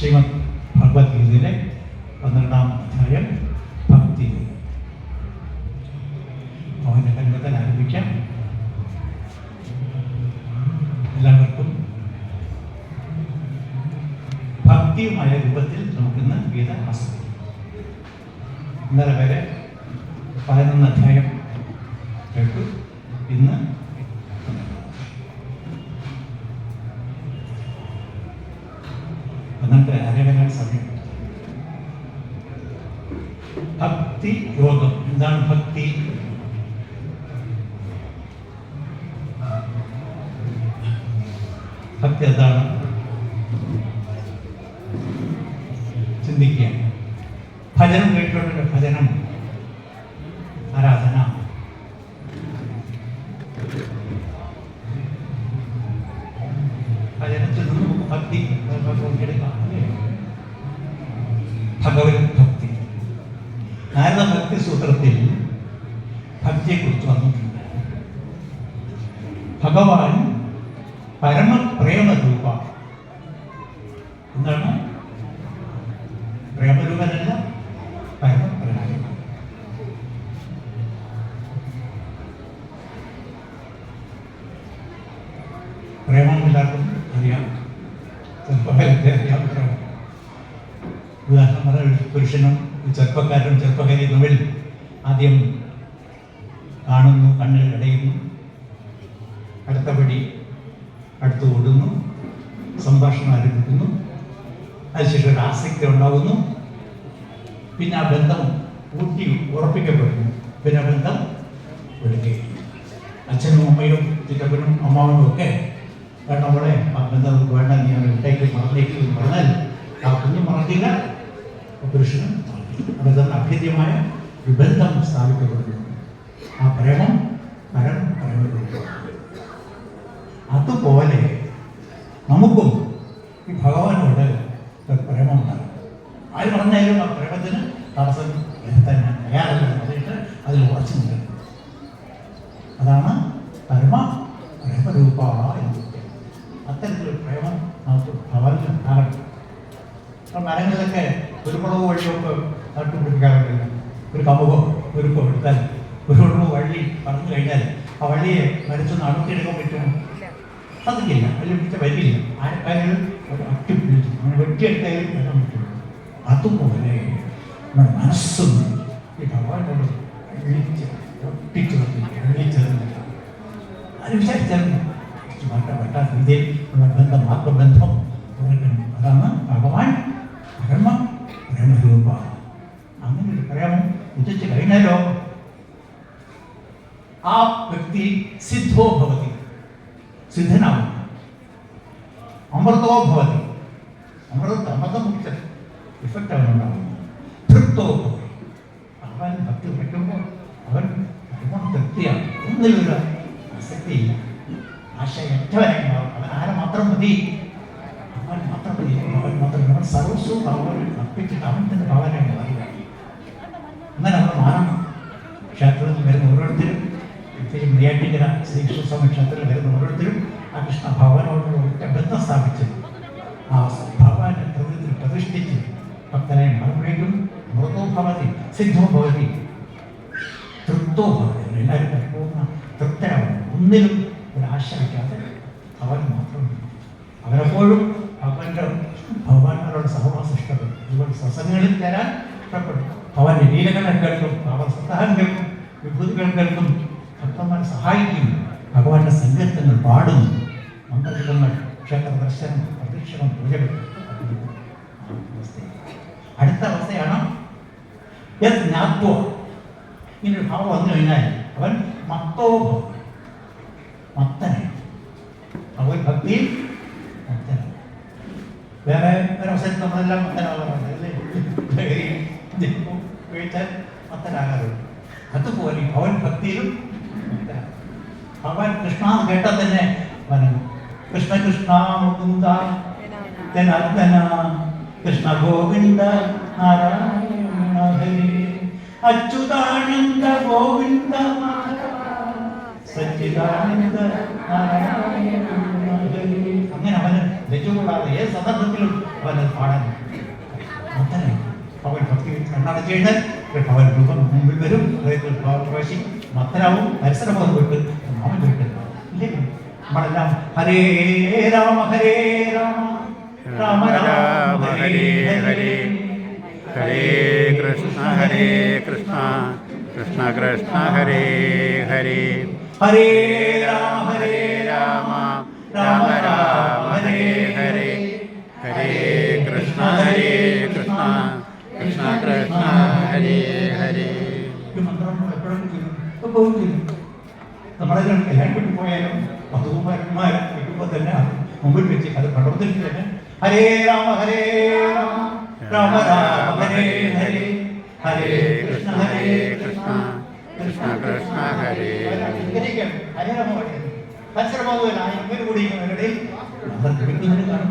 ശ്രീമദ് ഭഗവത്ഗീതയിലെ പന്ത്രണ്ടാം അധ്യായം ഭക്തി. അവന്റെ രംഗത്തിൽ ആരംഭിക്കാം. എല്ലാവർക്കും ഭക്തിയുമായ രൂപത്തിൽ നമുക്കിന്ന് ഗീത ആസ്വദിക്കാം. ഇന്നലെ വരെ പതിനൊന്ന് അധ്യായം കേട്ടു. ഇന്ന് ഭക്തി യോഗം എന്താണ് ഭക്തി ഭക്തി എന്താണ് ചിന്തിക്കുക ഭജനം കേട്ടിട്ടുണ്ട് ഭജനം ആരാധന ഭജനത്തിൽ നിന്ന് നമുക്ക് ഭക്തി എടുക്കാം അല്ലേ ഭഗവത് ഭക്തി നാരദ ഭക്തി സൂത്രത്തിൽ ഭക്തിയെക്കുറിച്ച് വന്നിട്ടുണ്ട് ഭഗവാൻ പരമപ്രേമരൂപ. എന്താണ്? പ്രേമരൂപനല്ല പരമപ്രേമ പ്രേമം എല്ലാവർക്കും അറിയാം. ചെറുപ്പക്കാരത്തെ അറിയാം. പ്രേമം ഉദാഹരണം പുരുഷനും ചെറുപ്പക്കാരനും ചെറുപ്പക്കാരി തമ്മിൽ ആദ്യം കാണുന്നു കണ്ണിൽ അടയുന്നു. അടുത്തപടി അടുത്ത് ഓടുന്നു. സംഭാഷണം ആരംഭിക്കുന്നു. അതിനുശേഷം ഒരു ആസക്തി ഉണ്ടാകുന്നു. പിന്നെ ആ ബന്ധം ഊട്ടി ഉറപ്പിക്കപ്പെടുന്നു. പിന്നെ ബന്ധം വിടുകയും അച്ഛനും അമ്മയും ചിറ്റപ്പനും അമ്മാവനും ഒക്കെ നമ്മളെ ആ ബന്ധം വേണ്ട നീ അവനെ വിട്ടേക്ക് മറന്നേക്ക് പറഞ്ഞാൽ ആ കുഞ്ഞ് മറക്കില്ല. പുരുഷനും തന്നെ അഭേദ്യമായ ഒരു ബന്ധം സ്ഥാപിക്കപ്പെടുന്നു. ആ പ്രേമം പരം പ്രേമരൂപം. അതുപോലെ നമുക്കും ഈ ഭഗവാനോട് പ്രേമം ഉണ്ടാകും ആര് പറഞ്ഞാലും ആ പ്രേമത്തിന് തടസ്സം ഞാൻ തയ്യാറല്ല പറഞ്ഞിട്ട് അതിൽ ഉറച്ചു നിൽക്കണം. അതാണ് പരമ പ്രേമരൂപ എന്ന്. അത്തരത്തിലൊരു പ്രേമം നമുക്ക് ഭഗവാനിൽ ഉണ്ടാകട്ടെ മരങ്ങളിലൊക്കെ കുരുമുളക് വഴിയൊക്കെ നട്ടുപിടിപ്പിക്കാറില്ല ഒരു കമുകോ കുരുക്കോ എടുത്താൽ ഒരു വള്ളി പറഞ്ഞു കഴിഞ്ഞാൽ ആ വള്ളിയെ മരിച്ചു അടർത്തിയെടുക്കാൻ പറ്റുമോ? സാധിക്കില്ല അതിൽ പിടിച്ച വരില്ല ആരെക്കാരും ഒരു അട്ടി പിടിച്ചു അങ്ങനെ വെട്ടിയെടുത്താലും വരാൻ പറ്റുള്ളൂ അതുപോലെ നമ്മുടെ മനസ്സും ഈ ഭഗവാനോട് വിളിച്ച് ഒട്ടിച്ചു വിളിച്ചതെന്ന് അത് വിചാരിച്ചാലും മാറ്റാൻ പറ്റാത്ത രീതിയിൽ നമ്മുടെ ബന്ധം ആത്മബന്ധം അതാണ് ഭഗവാൻ പരമ പ്രേമരൂപ. അങ്ങനെ ഒരു പ്രേമം ഉദിച്ചു കഴിഞ്ഞാലോ? ആ വ്യക്തി സിദ്ധോ ഭവതി. സിദ്ധനാവും. അമൃതോ ഭവതി. അമൃത അമൃതം കുറിച്ച് ഇഫക്റ്റ് അവനുണ്ടാവും തൃപ്തോ ഭവതി. അവൻ ഭക്തി വയ്ക്കുമ്പോൾ അവൻ പരമ തൃപ്തിയാണ്. ഒന്നിലൊരു ആസക്തിയില്ല ആശയറ്റവനായി അവൻ ആരെ മാത്രം മതി? അവൻ മാത്രം മതി. അവൻ മാത്രം അവൻ സർവസ്വവും അവൻ അർപ്പിച്ചിട്ട് അവൻ തന്നെ ഭവനായി മാറുക അങ്ങനെ നമ്മൾ മാറണം ക്ഷേത്രത്തിൽ വരുന്ന ഓരോരുത്തരും പ്രത്യേകിച്ച് നെയ്യാറ്റിങ്കര ശ്രീകൃഷ്ണസ്വാമി ക്ഷേത്രത്തിൽ വരുന്ന ഓരോരുത്തരും ആ കൃഷ്ണ ഭഗവാനോട് ഒറ്റ ബന്ധം സ്ഥാപിച്ച് ആ ഭഗവാന്റെ പ്രകൃതിയിൽ പ്രതിഷ്ഠിച്ച് ഭക്തനെ മാറുമ്പോഴേക്കും മൃതോ ഭവതി സിദ്ധോ ഭവതി തൃപ്തോ ഭവതി എല്ലാവരും പരിപൂർണ തൃപ്തരാകും ഒന്നിലും ഒരു വയ്ക്കാതെ അവൻ മാത്രം അവരെപ്പോഴും ഭഗവാന്റെ ഭഗവാന്മാരോട് സഹവാസം ഇഷ്ടപ്പെടും അതുപോലെ സത്സംഗങ്ങളിൽ തരാൻ ഇഷ്ടപ്പെടും. ഭഗവാന്റെ ലീലകളെ കേൾക്കും ഭഗവാൻ സത്താഹം കേൾക്കും. വിഭൂതികൾ കേൾക്കും ഭക്തന്മാരെ സഹായിക്കും ഭഗവാന്റെ സങ്കീർത്തങ്ങൾ പാടുന്നു. മന്ത്രങ്ങൾ ക്ഷേത്ര ദർശനം പ്രദക്ഷിണം പൂജകൾ. അടുത്ത അവസ്ഥയാണ് യത് ജ്ഞാത്വ. ഇങ്ങനൊരു ഭാവം വന്നു കഴിഞ്ഞാൽ അവൻ മത്തോ. മത്തനായി അവൻ ഭക്തി മത്തനായി വേറെ ഒരവസരത്തിൽ നമ്മളെല്ലാം മത്തനാകാറുണ്ട് അല്ലേ? ലഹരി, മത്തനാകാറുണ്ട്. അതുപോലെ ഭവൻ ഭക്തിയിലും. ഭഗവാൻ കൃഷ്ണ കേട്ടാൽ തന്നെ വനം കൃഷ്ണ കൃഷ്ണ മുകുന്ദ ജനാർദ്ദന കൃഷ്ണ ഗോവിന്ദ നാരായണ അച്യുതാനന്ദ ഗോവിന്ദ സച്ചിദാനന്ദ നാരായണ അങ്ങനെ അവന് രജുകൂടാതെ ഏത് സന്ദർഭത്തിലും അവനത് പാടാൻ ഭക്തി ചെയ്യേണ്ടത് കേട്ടോ അവൻ രൂപം മുമ്പിൽ വരും. പ്രവേശി മത്തനാവും പരിസരബോധം വിട്ട് നാമം ചോദിക്കുന്നത് ഇല്ലേ? നമ്മളെല്ലാം ഹരേ രാമ ഹരേ രാമ രാമ രാമ ഹരേ ഹരേ ഹരേ. കൃഷ്ണ ഹരേ കൃഷ്ണ. കൃഷ്ണ കൃഷ്ണ ഹരേ ഹരേ. ഹരേ രാമ ഹരേ രാമ. രാമ രാമ ഹരേ. ഹരേ. ഹരേ ചൊല്ലും. നമ്മളെ വീട്ടിൽ പോയാലും വധുകുമാരന്മാർ കിട്ടുമ്പോൾ തന്നെ മുമ്പിൽ വെച്ച് അത് പ്രവർത്തിച്ചു തന്നെ ഹരേ രാമ ഹരേ രാമ രാമ രാമ ഹരേ ഹരേ ഹരേ കൃഷ്ണ ഹരേ കൃഷ്ണ കൃഷ്ണ കൃഷ്ണ ഹരേ. ഹരേ രാമ ഹരേ പരിസരമാകുമല്ല ആയിരം പേര് കൂടി നമ്മൾ കാണും.